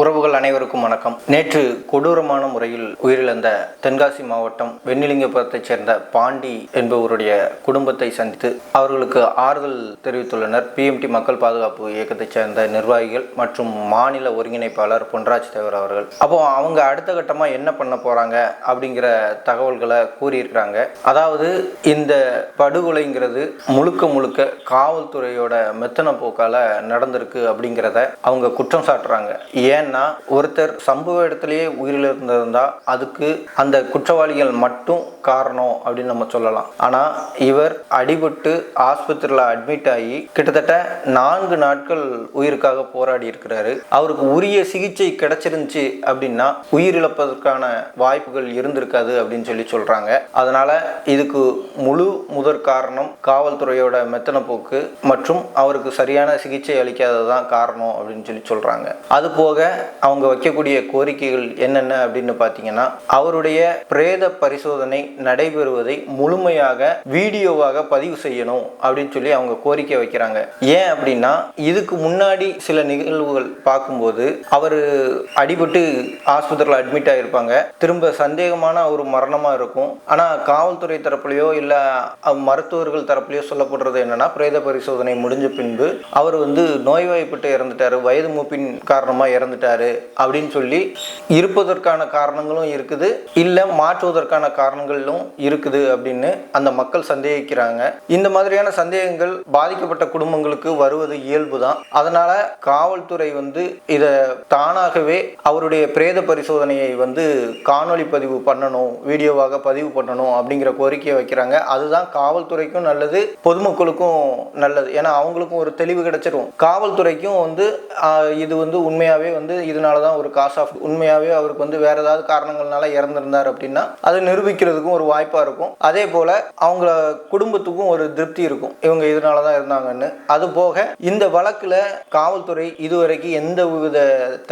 உறவுகள் அனைவருக்கும் வணக்கம். நேற்று கொடூரமான முறையில் உயிரிழந்த தென்காசி மாவட்டம் வெண்ணிலிங்கபுரத்தைச் சேர்ந்த பாண்டி என்பவருடைய குடும்பத்தை சந்தித்து அவர்களுக்கு ஆறுதல் தெரிவித்துள்ளனர். பிஎம்டி மக்கள் பாதுகாப்பு இயக்கத்தைச் சேர்ந்த நிர்வாகிகள் மற்றும் மாநில ஒருங்கிணைப்பாளர் பொன்ராஜ் தேவர் அவர்கள். அப்போ அவங்க அடுத்த கட்டமாக என்ன பண்ண போறாங்க அப்படிங்கிற தகவல்களை கூறியிருக்கிறாங்க. அதாவது இந்த படுகொலைங்கிறது முழுக்க முழுக்க காவல்துறையோட மெத்தன போக்கால நடந்திருக்கு அப்படிங்கிறத அவங்க குற்றம் சாட்டுறாங்க. ஏன் ஏன்னா ஒருத்தர் சம்பவ இடத்துலயே உயிரிழந்திருந்தா அதுக்கு அந்த குற்றவாளிகள் மட்டும் காரணம் அப்படின்னு நம்ம சொல்லலாம். ஆனா இவர் அடிபட்டு ஆஸ்பத்திரியில் அட்மிட் ஆகி கிட்டத்தட்ட நான்கு நாட்கள் உயிருக்காக போராடி இருக்கிறாரு. அவருக்கு உரிய சிகிச்சை கிடைச்சிருந்துச்சு அப்படின்னா உயிரிழப்பதற்கான வாய்ப்புகள் இருந்திருக்காது அப்படின்னு சொல்லி சொல்றாங்க. அதனால இதுக்கு முழு முதற் காரணம் காவல்துறையோட மெத்தன போக்கு மற்றும் அவருக்கு சரியான சிகிச்சை அளிக்காததான் காரணம் அப்படின்னு சொல்லி சொல்றாங்க. அது போக அவங்க வைக்கக்கூடிய கோரிக்கைகள் என்னென்ன அப்படின்னு பார்த்தீங்கன்னா அவருடைய பிரேத பரிசோதனை நடைபெறுவதை முழுமையாக வீடியோவாக பதிவு செய்யணும் அப்படின்னு சொல்லி அவங்க கோரிக்கை வைக்கிறாங்க. ஏன் அப்படின்னா இதுக்கு முன்னாடி சில நிகழ்வுகள் பார்க்கும்போது அவர் அடிபட்டு ஆஸ்பத்திரியில் அட்மிட் ஆகிருப்பாங்க திரும்ப சந்தேகமான ஒரு மரணமாக இருக்கும். ஆனால் காவல்துறை தரப்புலையோ இல்லை மருத்துவர்கள் தரப்புலையோ சொல்லப்படுறது என்னன்னா பிரேத பரிசோதனை முடிஞ்ச பின்பு அவர் வந்து நோய்வாய்ப்பட்டு இறந்துட்டாரு. வயது மூப்பின் காரணமாக இறந்துட்டாரு அப்படின்னு சொல்லி இருப்பதற்கான காரணங்களும் இருக்குது. இல்லை மாற்றுவதற்கான காரணங்களும் இருக்குது அப்படின்னு அந்த மக்கள் சந்தேகிக்கிறாங்க. இந்த மாதிரியான சந்தேகங்கள் பாதிக்கப்பட்ட குடும்பங்களுக்கு வருவது இயல்பு தான் அதனால காவல்துறை வந்து இதை தானாகவே அவருடைய பிரேத பரிசோதனையை வந்து காணொளி பதிவு பண்ணணும் வீடியோவாக பதிவு பண்ணணும் அப்படிங்கிற கோரிக்கையை வைக்கிறாங்க. அதுதான் காவல்துறைக்கும் நல்லது பொதுமக்களுக்கும் நல்லது. ஏன்னா அவங்களுக்கும் ஒரு தெளிவு கிடைச்சிரும். காவல்துறைக்கும் வந்து இது வந்து உண்மையாகவே வந்து இதனால தான் ஒரு காஸ் ஆஃப் உண்மையாகவே அவருக்கு வந்து வேற ஏதாவது காரணங்கள்னால இறந்துருந்தார் அப்படின்னா அதை நிரூபிக்கிறதுக்கும் ஒரு வாய்ப்பாக இருக்கும். அதே போல் அவங்கள குடும்பத்துக்கும் ஒரு திருப்தி இருக்கும். இவங்க இதனால தான் இருந்தாங்கன்னு. அது போக இந்த வழக்கில் காவல்துறை இதுவரைக்கும் எந்த வித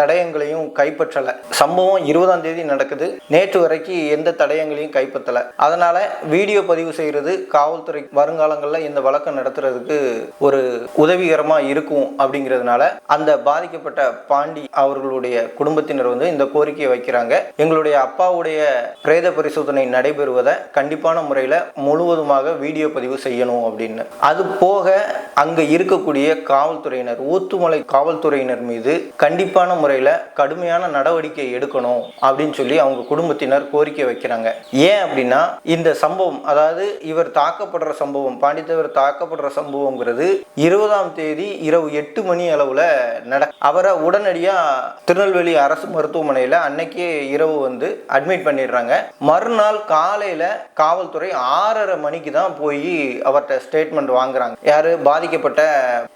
தடயங்களையும் கைப்பற்றலை. சம்பவம் இருபதாம் தேதி நடக்குது. நேற்று வரைக்கும் எந்த தடயங்களையும் கைப்பற்றலை. அதனால் வீடியோ பதிவு செய்கிறது காவல்துறை வருங்காலங்களில் இந்த வழக்கை நடத்துறதுக்கு ஒரு உதவிகரமாக இருக்கும் அப்படிங்கிறதுனால அந்த பாதிக்கப்பட்ட பாண்டி அவர்களுடைய குடும்பத்தினர் வந்து இந்த கோரிக்கையை வைக்கிறாங்க. எங்களுடைய அப்பாவுடைய பிரேத பரிசோதனை நடைபெறுவதை கண்டிப்பான முறையில் முழுவதுமாக வீடியோ பதிவு செய்யணும் அப்படின்னு. அது போக அங்க இருக்கக்கூடிய காவல்துறையினர் ஊத்துமலை காவல்துறையினர் மீது கண்டிப்பான முறையில் கடுமையான நடவடிக்கை எடுக்கணும் அப்படின்னு சொல்லி அவங்க குடும்பத்தினர் கோரிக்கை வைக்கிறாங்க. ஏன் அப்படின்னா இந்த சம்பவம் அதாவது இவர் தாக்கப்படுற சம்பவம் பாண்டித்தவர் தாக்கப்படுற சம்பவங்கிறது இருபதாம் தேதி இரவு எட்டு மணி அளவுல நட அவரை உடனடியாக திருநெல்வேலி அரசு மருத்துவமனையில் அன்னைக்கே இரவு வந்து அட்மிட் பண்ணிடுறாங்க. மறுநாள் காலையில் காவல்துறை ஆறரை மணிக்கு தான் போய் அவர்கிட்ட ஸ்டேட்மெண்ட் வாங்குறாங்க. யார்? பாதிக்கப்பட்ட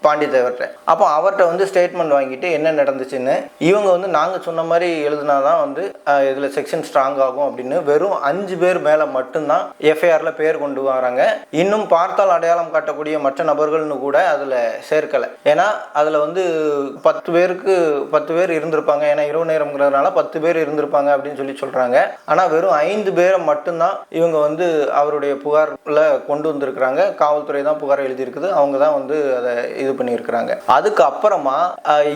பாண்டித்தேவர்கிட்ட அப்போ அவர்கிட்ட வந்து ஸ்டேட்மெண்ட் வாங்கிட்டு என்ன நடந்துச்சுன்னு இவங்க வந்து நாங்கள் சொன்ன மாதிரி எழுதினாதான் வந்து இதில் செக்ஷன் ஸ்ட்ராங் ஆகும் அப்படின்னு வெறும் அஞ்சு பேர் மேலே மட்டும்தான் எஃப்ஐஆரில் பேர் கொண்டு வராங்க. இன்னும் பார்த்தால் அடையாளம் காட்டக்கூடிய மற்ற நபர்கள்னு கூட அதில் சேர்க்கலை. ஏன்னா அதில் வந்து பத்து பேருக்கு பத்து பேர் இருந்திருப்பாங்க. ஏன்னா இரவு நேரம்ங்கிறதுனால பத்து பேர் இருந்திருப்பாங்க அப்படின்னு சொல்லி சொல்றாங்க. ஆனா வெறும் ஐந்து பேரை மட்டும்தான் இவங்க வந்து அவருடைய புகார்ல கொண்டு வந்திருக்கிறாங்க. காவல்துறை தான் புகார் எழுதியிருக்குது. அவங்க தான் வந்து அதை இது பண்ணியிருக்கிறாங்க. அதுக்கு அப்புறமா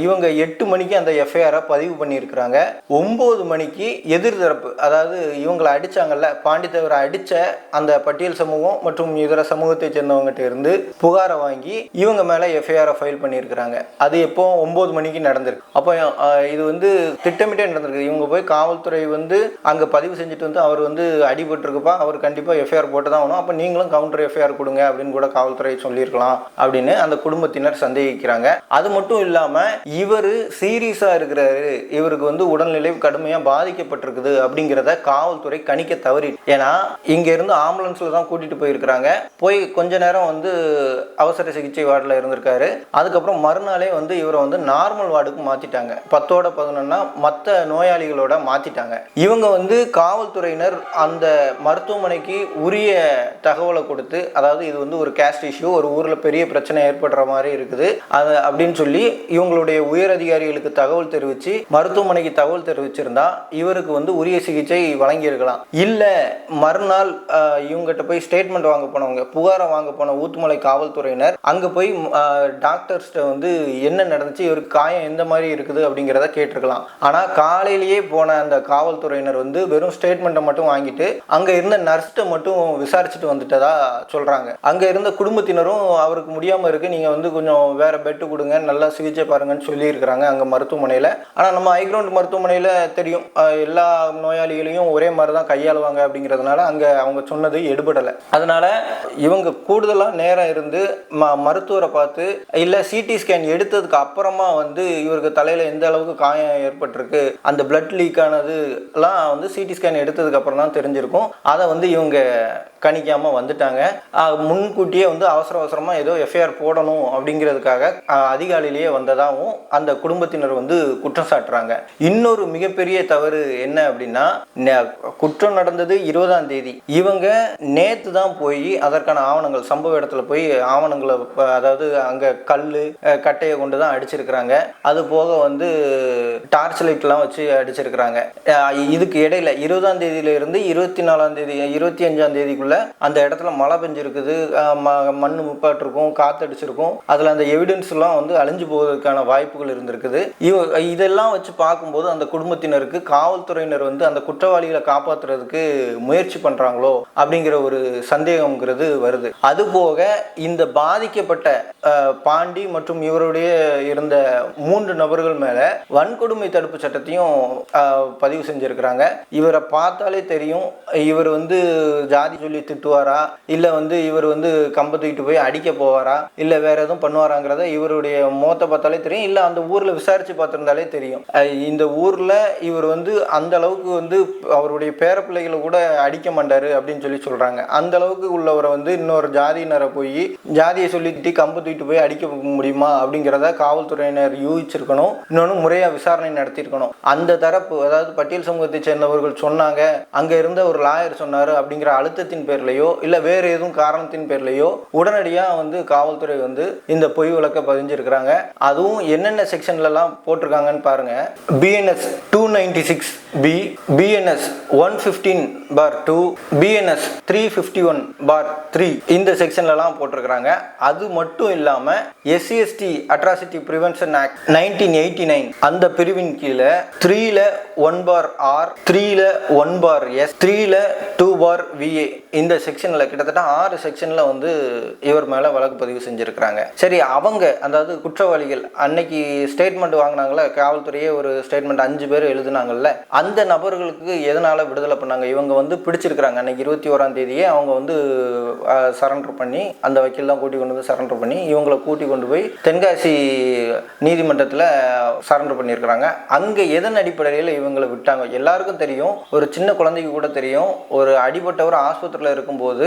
இவங்க எட்டு மணிக்கு அந்த எஃப்ஐஆரை பதிவு பண்ணியிருக்கிறாங்க. ஒன்பது மணிக்கு எதிர்தரப்பு அதாவது இவங்களை அடித்தாங்கல்ல பாண்டித்தேவரை அடித்த அந்த பட்டியல் சமூகம் மற்றும் இதர சமூகத்தை சேர்ந்தவங்ககிட்ட இருந்து புகாரை வாங்கி இவங்க மேலே எஃப்ஐஆரை ஃபைல் பண்ணியிருக்கிறாங்க. அது எப்போ? ஒம்பது மணிக்கு நடந்திருக்கு. அப்போ இது வந்து திட்டமிட்டே நடந்திருக்கு இவங்க போய் காவல்துறை வந்து அங்கே பதிவு செஞ்சுட்டு வந்து அவர் வந்து அடிபட்டிருக்குப்பா. அவர் கண்டிப்பாக எஃப்ஐஆர் போட்டு தான் ஆகணும். அப்போ நீங்களும் கவுண்டர் எஃப்ஐஆர் கொடுங்க அப்படின்னு கூட காவல்துறை சொல்லியிருக்கலாம் அப்படின்னு அந்த குடும்பத்தினர் சந்தேகிக்கிறாங்க. அது மட்டும் இல்லாமல் இவர் சீரியஸாக இருக்கிறாரு. இவருக்கு வந்து உடல்நிலை கடுமையாக பாதிக்கப்பட்டிருக்குது அப்படிங்கிறத காவல்துறை கணிக்க தவறி ஏன்னா இங்கேருந்து ஆம்புலன்ஸில் தான் கூட்டிகிட்டு போயிருக்கிறாங்க. போய் கொஞ்ச நேரம் வந்து அவசர சிகிச்சை வார்டில் இருந்திருக்காரு. அதுக்கப்புறம் மறுநாளே வந்து இவரை வந்து நார்மல் வார்டுக்கு மாற்றிட்டாங்க பத்தோட பதினொன்னா மற்ற நோயாளிகளோட மாற்றிட்டாங்க இவங்க வந்து காவல்துறையினர் அந்த மருத்துவமனைக்கு உரிய தகவலை கொடுத்து அதாவது இது வந்து ஒரு கேஸ்ட் இஷ்யூ ஒரு ஊரில் பெரிய பிரச்சனை ஏற்படுற மாதிரி இருக்குது. அது அப்படின்னு சொல்லி இவங்களுடைய உயர் அதிகாரிகளுக்கு தகவல் தெரிவித்து மருத்துவமனைக்கு தகவல் தெரிவிச்சிருந்தா இவருக்கு வந்து உரிய சிகிச்சை வழங்கியிருக்கலாம். இல்லை மறுநாள் இவங்ககிட்ட போய் ஸ்டேட்மெண்ட் வாங்க போனவங்க புகாரை வாங்க போன ஊத்துமலை காவல்துறையினர் அங்கே போய் டாக்டர்ஸ்கிட்ட வந்து என்ன நடந்துச்சு இவருக்கு காயம் எந்த மாதிரி இருக்குது அப்படிங்கிற அப்படிங்கிறத கேட்டிருக்கலாம். ஆனால் காலையிலேயே போன அந்த காவல்துறையினர் வந்து வெறும் ஸ்டேட்மெண்ட்டை மட்டும் வாங்கிட்டு அங்கே இருந்த நர்ஸ்ட்டை மட்டும் விசாரிச்சுட்டு வந்துட்டதா சொல்கிறாங்க அங்கே இருந்த குடும்பத்தினரும் அவருக்கு முடியாமல் இருக்குது நீங்கள் வந்து கொஞ்சம் வேறு பெட்டு கொடுங்க நல்லா சிகிச்சை பாருங்கன்னு சொல்லியிருக்கிறாங்க அங்கே மருத்துவமனையில். ஆனால் நம்ம ஹைக்ரவுண்ட் மருத்துவமனையில் தெரியும் எல்லா நோயாளிகளையும் ஒரே மாதிரி தான் கையாளுவாங்க அப்படிங்கிறதுனால அங்கே அவங்க சொன்னது எடுபடலை. அதனால் இவங்க கூடுதலாக நேரம் இருந்து ம மருத்துவரை பார்த்து இல்லை சிடி ஸ்கேன் எடுத்ததுக்கு அப்புறமா வந்து இவருக்கு தலையில் எந்த அளவுக்கு காயம் ஏற்பட்டிருக்கு அந்த பிளட் லீக் ஆனதுலாம் வந்து சிடி ஸ்கேன் எடுத்ததுக்கு அப்புறம் தான் தெரிஞ்சிருக்கும். அதை வந்து இவங்க கணிக்காமல் வந்துட்டாங்க. முன்கூட்டியே வந்து அவசர அவசரமாக ஏதோ எஃப்ஐஆர் போடணும் அப்படிங்கிறதுக்காக அதிகாலையிலேயே வந்ததாகவும் அந்த குடும்பத்தினர் வந்து குற்றம் சாட்டுறாங்க. இன்னொரு மிகப்பெரிய தவறு என்ன அப்படின்னா குற்றம் நடந்தது இருபதாம் தேதி. இவங்க நேற்று தான் போய் அதற்கான ஆவணங்கள் சம்பவ இடத்துல போய் ஆவணங்களை அதாவது அங்கே கல் கட்டையை கொண்டு தான் அடிச்சிருக்கிறாங்க. அது போக வந்து டார்ச் லைட்லாம் வச்சு அடிச்சிருக்கிறாங்க. இதுக்கு இடையில இருபதாம் தேதியில இருந்து இருபத்தி நாலாம் தேதி இருபத்தி அஞ்சாம் தேதிக்குள்ள அந்த இடத்துல மழை பெஞ்சிருக்குது. ம- மண் முப்பாட்டிருக்கும் காத்தடிச்சிருக்கும். அதில் அந்த எவிடன்ஸ்லாம் வந்து அழிஞ்சு போவதற்கான வாய்ப்புகள் இருந்திருக்குது. இவ இதெல்லாம் வச்சு பார்க்கும்போது அந்த குடும்பத்தினருக்கு காவல்துறையினர் வந்து அந்த குற்றவாளிகளை காப்பாற்றுறதுக்கு முயற்சி பண்ணுறாங்களோ அப்படிங்கிற ஒரு சந்தேகம்ங்கிறது வருது. அதுபோக இந்த பாதிக்கப்பட்ட பாண்டி மற்றும் இவருடைய இருந்த மூன்று நபர்கள் மேலே வன்கொடுமை தடுப்பு சட்டத்தையும் பதிவு செஞ்சுருக்கிறாங்க. இவரை பார்த்தாலே தெரியும் இவர் வந்து ஜாதி சொல்லி திட்டுவாரா? இல்லை வந்து இவர் வந்து கம்பை தூக்கிட்டு போய் அடிக்க போவாரா? இல்லை வேற எதுவும் பண்ணுவாராங்கிறத இவருடைய முகத்தை பார்த்தாலே தெரியும் இல்லை அந்த ஊரில் விசாரித்து பார்த்துருந்தாலே தெரியும். இந்த ஊரில் இவர் வந்து அந்த அளவுக்கு வந்து அவருடைய பேர பிள்ளைகளை கூட அடிக்க மாட்டாரு அப்படின்னு சொல்லி சொல்கிறாங்க அந்த அளவுக்கு உள்ளவரை வந்து இன்னொரு ஜாதியினரை போய் ஜாதியை சொல்லிட்டு கம்பு தூக்கிட்டு போய் அடிக்க முடியுமா அப்படிங்கிறத காவல்துறையினர் யூகிச்சிருக்கணும். இன்னொன்று முறையாக விசாரணை நடத்தியிருக்கணும். அந்த தரப்பு அதாவது பட்டியல் சமூகத்தை சேர்ந்தவர்கள் சொன்னாங்க. அங்கே இருந்த ஒரு லாயர் சொன்னார் அப்படிங்கிற அழுத்தத்தின் பேர்லையோ இல்லை வேறு எதுவும் காரணத்தின் பேர்லையோ உடனடியாக வந்து காவல்துறை வந்து இந்த பொய் விளக்க பதிஞ்சிருக்கிறாங்க. அதுவும் என்னென்ன செக்ஷன்லலாம் போட்டிருக்காங்கன்னு பாருங்க. BNS two ninety six B BNS one fifteen bar two BNS three fifty one bar three இந்த செக்ஷன்லலாம் போட்டிருக்கிறாங்க. அது மட்டும் இல்லாமல் SC ST atrocity prevention act nineteen eighty nine அந்த பிரிவின் கீழே த்ரீல ஒன் பார் ஆர் த்ரீல ஒன் பார் எஸ் த்ரீல டூ பார் விஏ இந்த செக்ஷனில் கிட்டத்தட்ட ஆறு செக்ஷனில் வந்து இவர் மேலே வழக்கு பதிவு செஞ்சுருக்கிறாங்க. சரி அவங்க அதாவது குற்றவாளிகள் அன்னைக்கு ஸ்டேட்மெண்ட் வாங்கினாங்களே காவல்துறையே ஒரு ஸ்டேட்மெண்ட் அஞ்சு பேர் எழுதுனாங்கல்ல அந்த நபர்களுக்கு எதனால் விடுதலை பண்ணாங்க? இவங்க வந்து பிடிச்சிருக்கிறாங்க. அன்னைக்கு இருபத்தி ஓராம் தேதியே அவங்க வந்து சரண்டர் பண்ணி அந்த வக்கீல் தான் கூட்டி கொண்டு வந்து சரண்டர் பண்ணி இவங்களை கூட்டி கொண்டு போய் தென்காசி நீதிமன்றத்தில் சரண்டர் பண்ணியிருக்கிறாங்க. அங்கே எதன் அடிப்படையில் இவங்களை விட்டாங்க? எல்லாருக்கும் தெரியும். ஒரு சின்ன குழந்தைக்கு கூட தெரியும். ஒரு அடிபட்டவர் ஆஸ்பத்திரியில் இருக்கும்போது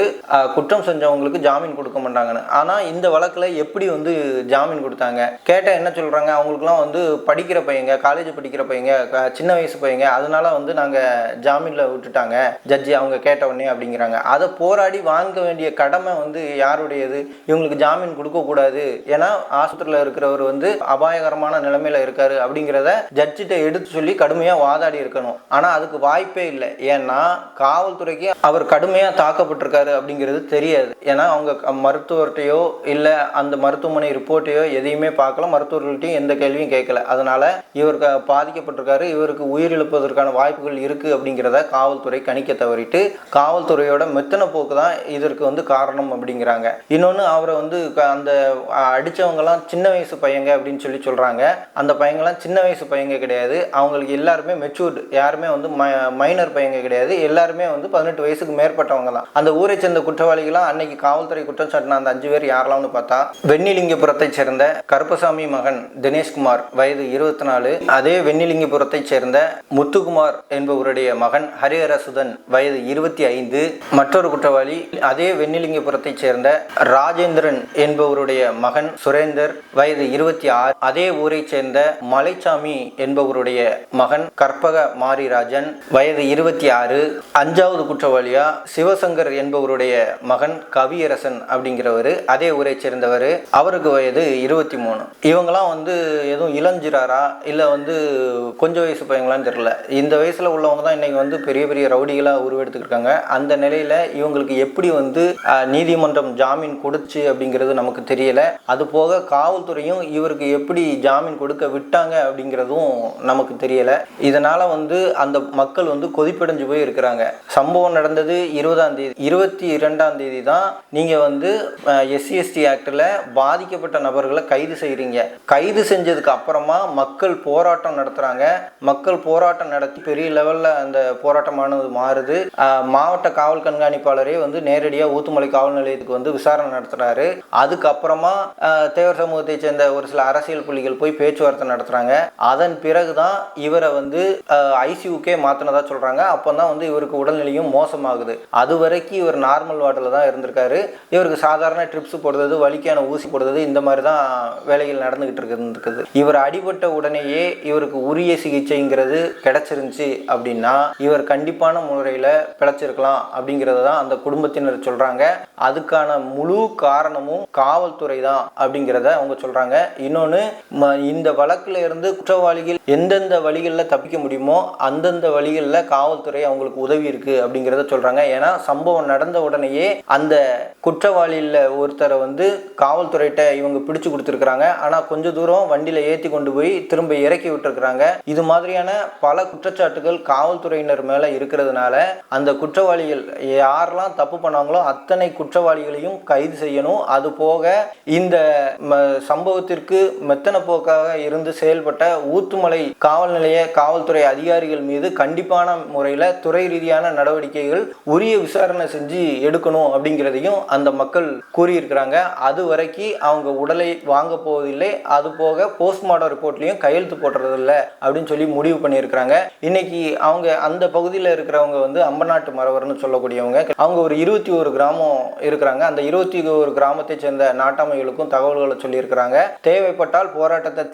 குற்றம் செஞ்சவங்களுக்கு ஜாமீன் கொடுக்க மாட்டாங்கன்னு. ஆனால் இந்த வழக்கில் எப்படி வந்து ஜாமீன் கொடுத்தாங்க? கேட்டால் என்ன சொல்கிறாங்க அவங்களுக்குலாம் வந்து படிக்கிற பையங்க காலேஜ் படிக்கிற பையங்க சின்ன வயசு பையங்க அதனால வந்து நாங்கள் ஜாமீனில் விட்டுட்டாங்க. ஜட்ஜி அவங்க கேட்ட உடனே அப்படிங்கிறாங்க. அதை போராடி வாங்க வேண்டிய கடமை வந்து யாருடையது? இவங்களுக்கு ஜாமீன் கொடுக்கக்கூடாது. ஏன்னா ஆஸ்பத்திரியில் இருக்கிறவர் வந்து அபாயகரமான நிலைமையில் இருக்காரு. அப்படிங்கிறத ஜட்ஜிட்ட எடுத்து சொல்லி கடுமையாக வாதாடி இருக்கணும். ஆனால் அதுக்கு வாய்ப்பே இல்லை. ஏன்னா காவல்துறைக்கு அவர் கடுமையாக தாக்கப்பட்டிருக்காரு அப்படிங்கிறது தெரியாது. ஏன்னா அவங்க மருத்துவர்கிட்டையோ இல்லை அந்த மருத்துவமனை ரிப்போர்ட்டையோ எதையுமே பார்க்கல. மருத்துவர்கள்ட்டையும் எந்த கேள்வியும் கேட்கல. அதனால இவர் பாதிக்கப்பட்டிருக்காரு. இவருக்கு உயிரிழப்பதற்கான வாய்ப்புகள் இருக்குது அப்படிங்கிறத காவல்துறை கணிக்க தவறிட்டு காவல்துறையோட மெத்தன போக்கு தான் இதற்கு வந்து காரணம் அப்படிங்கிறாங்க. இன்னொன்று அவரை வந்து அந்த அடித்தவங்கலாம் சின்ன வயசு பையங்க அப்படின்னு சொல்லி சொல்கிறாங்க அந்த பையங்கெல்லாம் சின்ன வயசு பையங்க கிடையாது. அவங்களுக்கு எல்லாருமே மெச்சூர்டு யாருமே வந்து ம மைனர் பையங்க கிடையாது. எல்லாருமே வந்து பதினெட்டு வயசுக்கு மேற்பட்டவங்க தான் அந்த ஊரை சேர்ந்த குற்றவாளிகளாம் அன்னைக்கு காவல்துறை குற்றம் சாட்டின அந்த அஞ்சு பேர் யாரெல்லாம்னு பார்த்தா வெண்ணிலிங்கபுரத்தை சேர்ந்த கருப்பசாமி மகன் தினேஷ்குமார் வயது இருபத்தி நாலு அதே வெண்ணிலிங்கபுரத்தை சேர்ந்த முத்துக்குமார் என்பவருடைய மகன் ஹரிஹரசுதன் வயது இருபத்தி ஐந்து. மற்றொரு குற்றவாளி அதே வெண்ணிலிங்கபுரத்தை சேர்ந்த ராஜேந்திரன் என்பவருடைய மகன் சுரேந்தர் வயது இருபத்தி ஆறு. அதே ஊரை சேர்ந்த மலைச்சாமி என்பவருடைய மகன் கற்பக மாரிராஜன் வயது இருபத்தி ஆறு அஞ்சாவது குற்றவாளியா சிவசங்கர் என்பவருடைய மகன் கவியரசன் அப்படிங்கிறவர் அதே ஊரை சேர்ந்தவர் அவருக்கு வயது இருபத்தி மூணு இவங்கெல்லாம் வந்து எதுவும் இளஞ்சிறாரா? இல்லை வந்து கொஞ்சம் வயசு பையங்களான்னு தெரியல. இந்த வயசில் உள்ளவங்க தான் இன்னைக்கு வந்து பெரிய பெரிய ரவுடிகளாக உருவெடுத்துருக்காங்க அந்த நிலையில் இவங்களுக்கு எப்படி வந்து நீதிமன்றம் ஜாமீன் கொடுச்சு அப்படிங்கிறது நமக்கு தெரியல. அது போக காவல்துறையும் இவருக்கு எப்படி ஜாமீன் கொடுக்க விட்டாங்க விட்டாங்க அப்படிங்கிறதும் நமக்கு தெரியலை. இதனால் வந்து அந்த மக்கள் வந்து கொதிப்படைஞ்சு போய் இருக்கிறாங்க சம்பவம் நடந்தது இருபதாம் தேதி இருபத்தி இரண்டாம் தேதி தான் நீங்கள் வந்து எஸ்சிஎஸ்டி ஆக்டில் பாதிக்கப்பட்ட நபர்களை கைது செய்கிறீங்க கைது செஞ்சதுக்கு அப்புறமா மக்கள் போராட்டம் நடத்துகிறாங்க மக்கள் போராட்டம் நடத்தி பெரிய லெவலில் அந்த போராட்டமானது மாறுது. மாவட்ட காவல் கண்காணிப்பாளரே வந்து நேரடியாக ஊத்துமலை காவல் நிலையத்துக்கு வந்து விசாரணை நடத்துறாரு. அதுக்கப்புறமா தேவர் சமூகத்தை சேர்ந்த ஒரு சில அரசியல் புள்ளிகள் போய் பேச்சுவார்த்தை நடத்துறாங்க. அதன் பிறகுதான் இவரை வந்து ஐசியூக்கே மாற்றுனதா சொல்கிறாங்க அப்போ தான் வந்து இவருக்கு உடல்நிலையும் மோசமாகுது. அது வரைக்கும் இவர் நார்மல் வார்டில் தான் இருந்திருக்காரு. இவருக்கு சாதாரண ட்ரிப்ஸ் போடுறது வலிக்கான ஊசி போடுறது இந்த மாதிரி தான் வேலைகள் நடந்துக்கிட்டு இருக்குது இவர் அடிபட்ட உடனேயே இவருக்கு உரிய சிகிச்சைங்கிறது கிடைச்சிருந்துச்சு அப்படின்னா இவர் கண்டிப்பான முறையில் பிழைச்சிருக்கலாம் அப்படிங்கிறது தான் அந்த குடும்பத்தினர் சொல்கிறாங்க அதுக்கான முழு காரணமும் காவல்துறை தான் அப்படிங்கிறத அவங்க சொல்கிறாங்க இன்னொன்று இந்த வழக்கில் இருந்து குற்றவாளிகள் எந்தெந்த வழிகளில் தப்பிக்க முடியுமோ அந்தந்த வழிகளில் காவல்துறை அவங்களுக்கு உதவி இருக்கு அப்படிங்கிறத சொல்றாங்க. ஏன்னா சம்பவம் நடந்த உடனேயே அந்த குற்றவாளியில் ஒருத்தரை வந்து காவல்துறையிட்ட இவங்க பிடிச்சு கொடுத்துருக்குறாங்க. ஆனால் கொஞ்ச தூரம் வண்டியில் ஏற்றி கொண்டு போய் திரும்ப இறக்கி விட்டுருக்குறாங்க. இது மாதிரியான பல குற்றச்சாட்டுகள் காவல்துறையினர் மேலே இருக்கிறதுனால அந்த குற்றவாளிகள் யாரெல்லாம் தப்பு பண்ணாங்களோ அத்தனை குற்றவாளிகளையும் கைது செய்யணும். அது போக இந்த சம்பவத்திற்கு மெத்தன போக்காக இருந்து செயல்பட்ட ஊத்துமலை காவல் நிலைய காவல்துறை அதிகாரிகள் மீது கண்டிப்பான முறையில் துறை ரீதியான நடவடிக்கைகள் உரிய விசாரணை செஞ்சு எடுக்கணும் அப்படிங்கிறதையும் அந்த மக்கள் கூறியிருக்கிறாங்க. அது வரைக்கும் அவங்க உடலை வாங்க போவதில்லை. அது போக போஸ்ட்மார்ட்டம் ரிப்போர்ட்லையும் கையெழுத்து போடுறதில்ல அப்படின்னு சொல்லி முடிவு பண்ணியிருக்கிறாங்க. இன்னைக்கு அவங்க அந்த பகுதியில் இருக்கிறவங்க வந்து அம்பநாட்டு மறவர்னு சொல்லக்கூடியவங்க. அவங்க ஒரு இருபத்தி ஒரு கிராமம் இருக்கிறாங்க. அந்த இருபத்தி ஒரு கிராமத்தை சேர்ந்த நாட்டாமைகளுக்கும் தகவல்களை சொல்லியிருக்கிறாங்க. தேவைப்பட்டால் போராட்டத்தை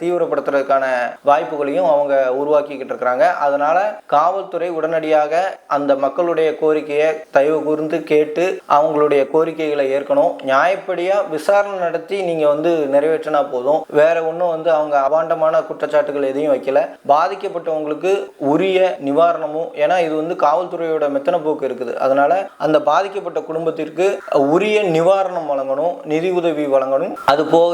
செய்வதற்கான வாய்ப்புகளையும் அவங்க உருவாக்கிக்கிட்டு இருக்கிறாங்க. அதனால காவல்துறை உடனடியாக அந்த மக்களுடைய கோரிக்கையை தயவு கூர்ந்து கேட்டு அவங்களுடைய கோரிக்கைகளை ஏற்கணும். நியாயப்படியா விசாரணை நடத்தி நீங்க வந்து நிறைவேற்றினா போதும். வேற ஒன்றும் வந்து அவங்க அபாண்டமான குற்றச்சாட்டுகள் எதையும் வைக்கல. பாதிக்கப்பட்டவங்களுக்கு உரிய நிவாரணமும் ஏன்னா இது வந்து காவல்துறையோட மெத்தன போக்கு இருக்குது. அதனால அந்த பாதிக்கப்பட்ட குடும்பத்திற்கு உரிய நிவாரணம் வழங்கணும் நிதி உதவி வழங்கணும். அது போக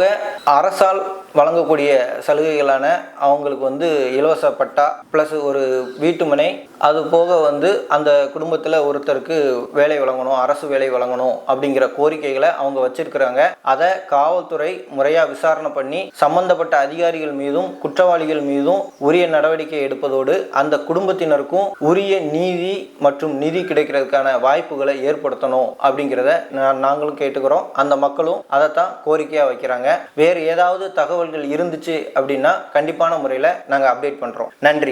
அரசால் வழங்கக்கூடிய சலுகைகளான அவங்களுக்கு வந்து இலவச பட்டா ப்ளஸ் ஒரு வீட்டுமனை அது போக வந்து அந்த குடும்பத்தில் ஒருத்தருக்கு வேலை வழங்கணும் அரசு வேலை வழங்கணும் அப்படிங்கிற கோரிக்கைகளை அவங்க வச்சிருக்கிறாங்க. அதை காவல்துறை முறையாக விசாரணை பண்ணி சம்பந்தப்பட்ட அதிகாரிகள் மீதும் குற்றவாளிகள் மீதும் உரிய நடவடிக்கை எடுப்பதோடு அந்த குடும்பத்தினருக்கும் உரிய நீதி மற்றும் நிதி கிடைக்கிறதுக்கான வாய்ப்புகளை ஏற்படுத்தணும் அப்படிங்கிறத நான் நாங்களும் கேட்டுக்கிறோம். அந்த மக்களும் அதைத்தான் கோரிக்கையாக வைக்கிறாங்க. வேறு ஏதாவது தகவல்கள் இருந்துச்சு அப்படின்னா கண்டிப்பான முறையில் நாங்கள் அப்டேட் பண்ணுறோம் நன்றி.